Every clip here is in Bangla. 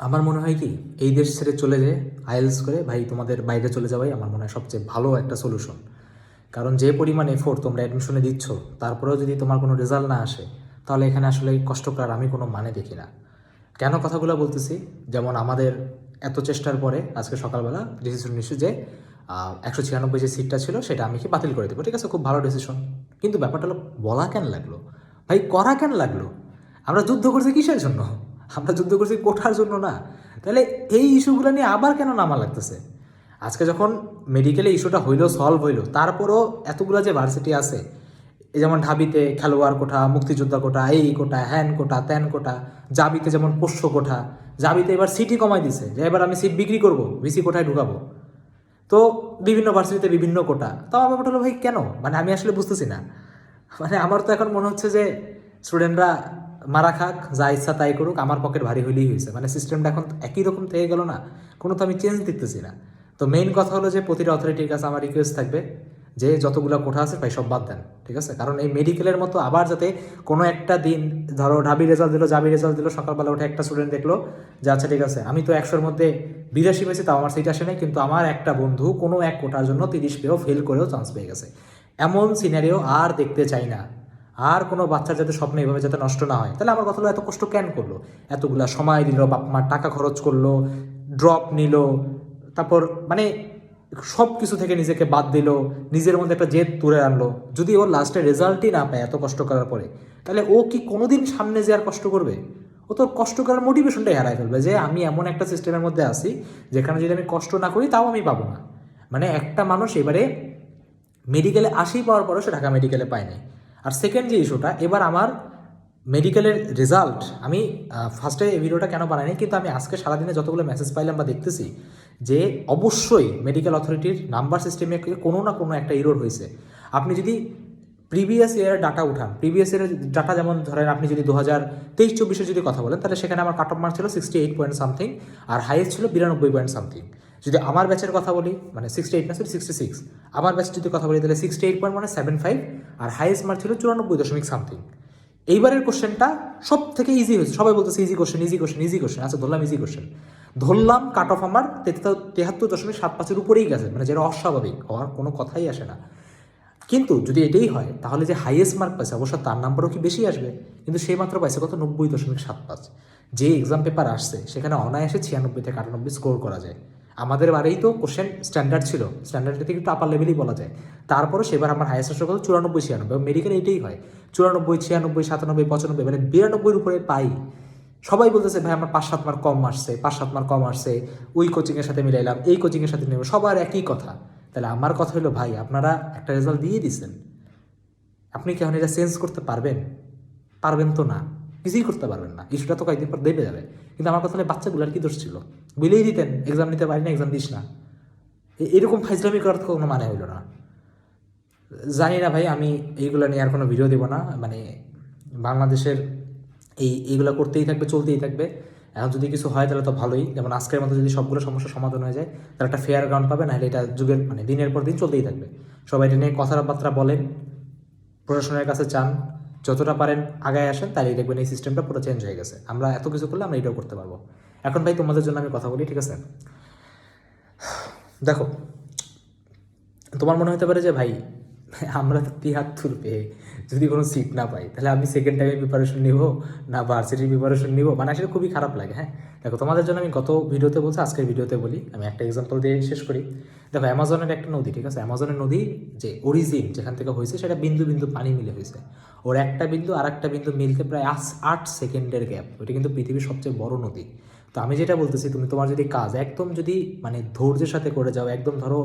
আমার মনে হয় কি, এই দেশ ছেড়ে চলে যায় আইএলস করে, ভাই, তোমাদের বাইরে চলে যাওয়াই আমার মনে হয় সবচেয়ে ভালো একটা সলিউশন কারণ যে পরিমাণ এফোর্ট তোমরা অ্যাডমিশনে দিচ্ছ, তারপরেও যদি তোমার কোনো রেজাল্ট না আসে, তাহলে এখানে আসলে কষ্ট করার আমি কোনো মানে দেখি না। কেন কথাগুলো বলতেছি? যেমন আমাদের এত চেষ্টার পরে আজকে সকালবেলা ডিসিশন নিচ্ছি যে একশো ছিয়ানব্বই যে সিটটা ছিল, সেটা আমি কি বাতিল করে দেবো? ঠিক আছে, খুব ভালো ডিসিশন কিন্তু ব্যাপারটা হলো, বলা কেন লাগল? ভাই, করা কেন লাগল? আমরা যুদ্ধ করছি কিসের জন্য? আমরা যুদ্ধ করছি কোঠার জন্য না। তাহলে এই ইস্যুগুলো নিয়ে আবার কেন নামা লাগতেছে? আজকে যখন মেডিকেলে ইস্যুটা হইল সলভ হইল, তারপরও এতগুলো যে ভার্সিটি আছে, এই যেমন ঢাবিতে খেলোয়াড় কোঠা, মুক্তিযোদ্ধা কোঠা, এই কোটা হ্যান কোটা ত্যান কোটা জাবিতে যেমন পোষ্য কোঠা, জাবিতে এবার সিটি কমাই দিছে, যে এবার আমি সিট বিক্রি করব ভিসি কোঠায় ঢুকাবো। তো বিভিন্ন ভার্সিটিতে বিভিন্ন কোটা তো আমার ব্যাপারটা হলো ভাই, কেন? মানে আমি আসলে বুঝতেছি না। মানে আমার তো এখন মনে হচ্ছে যে স্টুডেন্টরা মারা খাক, যা ইচ্ছা তাই করুক, আমার পকেট ভারী হইলেই হয়েছে। মানে সিস্টেমটা এখন একই রকম থেকে গেল না, কোনো তো আমি চেঞ্জ দেখতেছি না। তো মেইন কথা হলো যে প্রতিটা অথরিটির কাছে আমার রিকোয়েস্ট থাকবে যে যতগুলো কোঠা আছে ভাই সব বাদ দেন, ঠিক আছে? কারণ এই মেডিকেলের মতো আবার যাতে কোনো একটা দিন, ধরো ঢাবি রেজাল্ট দিলো, জাবি রেজাল্ট দিলো, সকালবেলা উঠে একটা স্টুডেন্ট দেখল যে আচ্ছা ঠিক আছে, আমি তো একশোর মধ্যে বিরাশি পেয়েছি, তাও আমার সিট আসে নাই, কিন্তু আমার একটা বন্ধু কোনো এক কোটার জন্য তিরিশ পেয়েও ফেল করেও চান্স পেয়ে গেছে। এমন সিনারিও আর দেখতে চাই না। আর কোনো বাচ্চার যাতে স্বপ্ন এইভাবে যাতে নষ্ট না হয়। তাহলে আমার কথা হলো, এত কষ্ট কেন করল? এতগুলা সময় দিল, বাপ মার টাকা খরচ করল ড্রপ নিল, তারপর মানে সব কিছু থেকে নিজেকে বাদ দিল, নিজের মধ্যে একটা জেদ তুলে আনলো। যদি ওর লাস্টে রেজাল্টই না পায় এত কষ্ট করার পরে, তাহলে ও কি কোনোদিন সামনে যে আর কষ্ট করবে? ও তো কষ্ট করার মোটিভেশনটাই হারাই ফেলবে যে আমি এমন একটা সিস্টেমের মধ্যে আছি, যেখানে যদি আমি কষ্ট না করি তাও আমি পাবো না। মানে একটা মানুষ এবারে মেডিকেলে আসি পাওয়ার পরও সে ঢাকা মেডিকেলে পায় নাই। আর সেকেন্ড যে ইস্যুটা এবার আমার মেডিকেলের রেজাল্ট আমি ফার্স্টে এই ভিডিওটা কেন বানাইনি, কিন্তু আমি আজকে সারাদিনে যতগুলো মেসেজ পাইলাম বা দেখতেছি যে অবশ্যই মেডিকেল অথরিটির নাম্বার সিস্টেমে কোনো না কোনো একটা ইরোর হয়েছে। আপনি যদি প্রিভিয়াস ইয়ারের ডাটা উঠান প্রিভিয়াস ইয়ারের ডাটা যেমন ধরেন আপনি যদি দু হাজার তেইশ চব্বিশে যদি কথা বলেন, তাহলে সেখানে আমার কাট অফ মার্ক ছিল সিক্সটি এইট পয়েন্ট সামথিং আর হাইয়েস্ট ছিল বিরানব্বই পয়েন্ট সামথিং যদি আমার ব্যাচের কথা বলি মানে সিক্সটি এইট না সরি সিক্সটি সিক্স আমার ব্যাচ যদি কথা বলি, তাহলে সিক্সটি এইট পয়েন্ট মানে সেভেন ফাইভ আর হাইয়েস্ট মার্ক ছিল চুরানব্বই দশমিক সামথিং এইবারের কোশ্চেনটা সব থেকে ইজি হয়েছে। সবাই বলতেছে easy question easy question easy question আচ্ছা ধরলাম ইজি কোশ্চেন ধরলাম কাট অফ আমার তেহাত্তর দশমিক সাত পাঁচের উপরেই গেছে মানে যেটা অস্বাভাবিক, হওয়ার কোনো কথাই আসে না। কিন্তু যদি এটাই হয়, তাহলে যে হাইয়েস্ট মার্ক পাইছে, অবশ্য তার নাম্বারও কি বেশি আসবে? কিন্তু সে মাত্র পাইছে কত? নব্বই দশমিক সাত পাঁচ। যে এক্সাম পেপার আসছে, সেখানে অনায়াসে ছিয়ানব্বই থেকে আটানব্বই স্কোর করা যায়। আমাদের বারেই তো কোশ্চেন স্ট্যান্ডার্ড ছিল। স্ট্যান্ডার্ড থেকে একটু আপার লেভেলই বলা যায়। তারপরও সেবার আমার আসলে কত চুরানব্বই, ছিয়ানব্বই। মেডিকেল এটাই হয়। চুরানব্বই, ছিয়ানব্বই, সাতানব্বই, পঁচানব্বই মানে বিরানব্বইয়ের উপরে পাই। সবাই বলতেছে, ভাই, আমার পাঁচ সাত মার্ক কম আসছে পাঁচ সাত মার্ক কম আসছে। ওই কোচিংয়ের সাথে মিলাইলাম, এই কোচিংয়ের সাথে নেব সবার একই কথা। তাহলে আমার কথা হলো, ভাই, আপনারা একটা রেজাল্ট দিয়ে দিচ্ছেন আপনি কি এখন এটা চেঞ্জ করতে পারবেন? পারবেন তো না। কিছুই করতে পারবেন না। ইস্যুটা তো কয়েকদিন পর দেবে যাবে। কিন্তু আমার কথা বাচ্চাগুলোর কি দোষ ছিল? বলেই দিতেন এক্সাম নিতে পারি না এক্সাম দিস না। এরকম ফাইজলামি করার তো কোনো মানে হইল না। জানি না ভাই, আমি এইগুলো নিয়ে আর কোনো ভিডিও দেবো না। মানে বাংলাদেশের এই, এইগুলো করতেই থাকবে, চলতেই থাকবে। এখন যদি কিছু হয় তাহলে তো ভালোই। যেমন আজকের মতো যদি সবগুলো সমস্যার সমাধান হয়ে যায়, তাহলে একটা ফেয়ার গ্রাউন্ড পাবে, নাহলে এটা যুগের মানে দিনের পর দিন চলতেই থাকবে। সবাই এটা নিয়ে কথাবার্তা বলেন, প্রশাসনের কাছে চান যতটা পারেন আগায় আসেন, তাহলেই দেখবেন এই সিস্টেমটা পুরো চেঞ্জ হয়ে গেছে। আমরা এত কিছু করলে আমরা এটাও করতে পারব। এখন ভাই, তোমাদের জন্য আমি কথা বলি, ঠিক আছে? দেখো, তোমার মনে হতে পারে যে ভাই, আমরা তো তিয়াত্তর পেয়ে যদি কোনো সিট না পাই, তাহলে আমি সেকেন্ড টাইমে প্রিপারেশন নিব, না ভার্সিটির প্রিপারেশন নিব? মানে আসলে খুবই খারাপ লাগে হ্যাঁ? দেখো, তোমাদের জন্য আমি গত ভিডিওতে বলছি, আজকের ভিডিওতে বলি, আমি একটা এক্সাম্পল দিয়ে শেষ করি। দেখো অ্যামাজনের একটা নদী, ঠিক আছে? অ্যামাজনের নদী যে অরিজিন যেখান থেকে হয়েছে, সেটা বিন্দু বিন্দু পানি মিলে হয়েছে। ওর একটা বিন্দু আর একটা বিন্দু মিলতে প্রায় আট সেকেন্ডের গ্যাপ ওইটা কিন্তু পৃথিবীর সবচেয়ে বড় নদী। তো আমি যেটা বলতেছি, তুমি তোমার যদি কাজ একদম যদি মানে ধৈর্যের সাথে করে যাও, একদম ধরো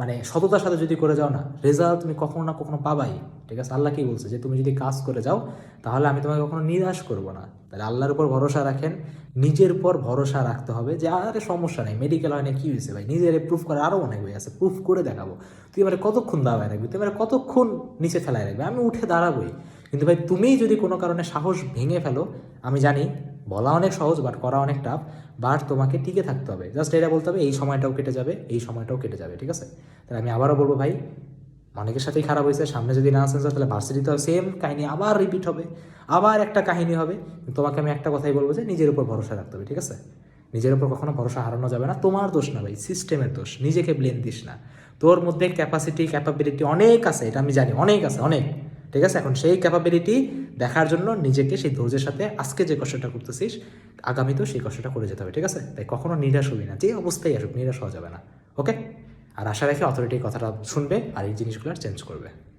মানে সততার সাথে যদি করে যাও না রেজাল্ট তুমি কখনো না কখনো পাবাই, ঠিক আছে? আল্লাহ কি বলছে? যে তুমি যদি কাজ করে যাও, তাহলে আমি তোমাকে কখনো নিরাশ করব না। তাহলে আল্লাহর উপর ভরসা রাখেন, নিজের উপর ভরসা রাখতে হবে যে, আরে সমস্যা নেই মেডিকেল হয় না কি হয়েছে ভাই? নিজের প্রুফ করে আরও অনেক হয়ে আছে প্রুফ করে দেখাবো। তুই এবারে কতক্ষণ দাবায় রাখবি? তুই এবারে কতক্ষণ নিচে ফেলায় রাখবি? আমি উঠে দাঁড়াবোই। কিন্তু ভাই তুমিই যদি কোনো কারণে সাহস ভেঙে ফেলো, আমি জানি বলা অনেক সহজ বাট করা অনেক টাফ বাট তোমাকে টিকে থাকতে হবে। জাস্ট এটা বলতে হবে, এই সময়টাও কেটে যাবে, এই সময়টাও কেটে যাবে, ঠিক আছে? তাহলে আমি আবারও বলব ভাই অনেকের সাথেই খারাপ হয়েছে, সামনে যদি না আসেন তাহলে ভার্সিটিতেও সেম কাহিনী, আবার রিপিট হবে, আবার একটা কাহিনী হবে। তোমাকে আমি একটা কথাই বলব যে, নিজের উপর ভরসা রাখতে হবে, ঠিক আছে? নিজের উপর কখনো ভরসা হারানো যাবে না, তোমার দোষ না ভাই সিস্টেমের দোষ, নিজেকে ব্লেম দিস না। তোর মধ্যে ক্যাপাসিটি ক্যাপাবিলিটি অনেক আছে, এটা আমি জানি, অনেক আছে, অনেক, ঠিক আছে? এখন সেই ক্যাপাবিলিটি দেখার জন্য নিজেকে সেই ধৈর্যের সাথে আজকে যে কষ্টটা করতেছিস, আগামীতেও সেই কষ্টটা করে যেতে হবে, ঠিক আছে? তাই কখনো নিরাশ হবি না, যে অবস্থায় আসুক, নিরাশ হওয়া যাবে না ওকে আর আশা রাখি অথরিটি কথাটা শুনবে আর এই জিনিসগুলো চেঞ্জ করবে।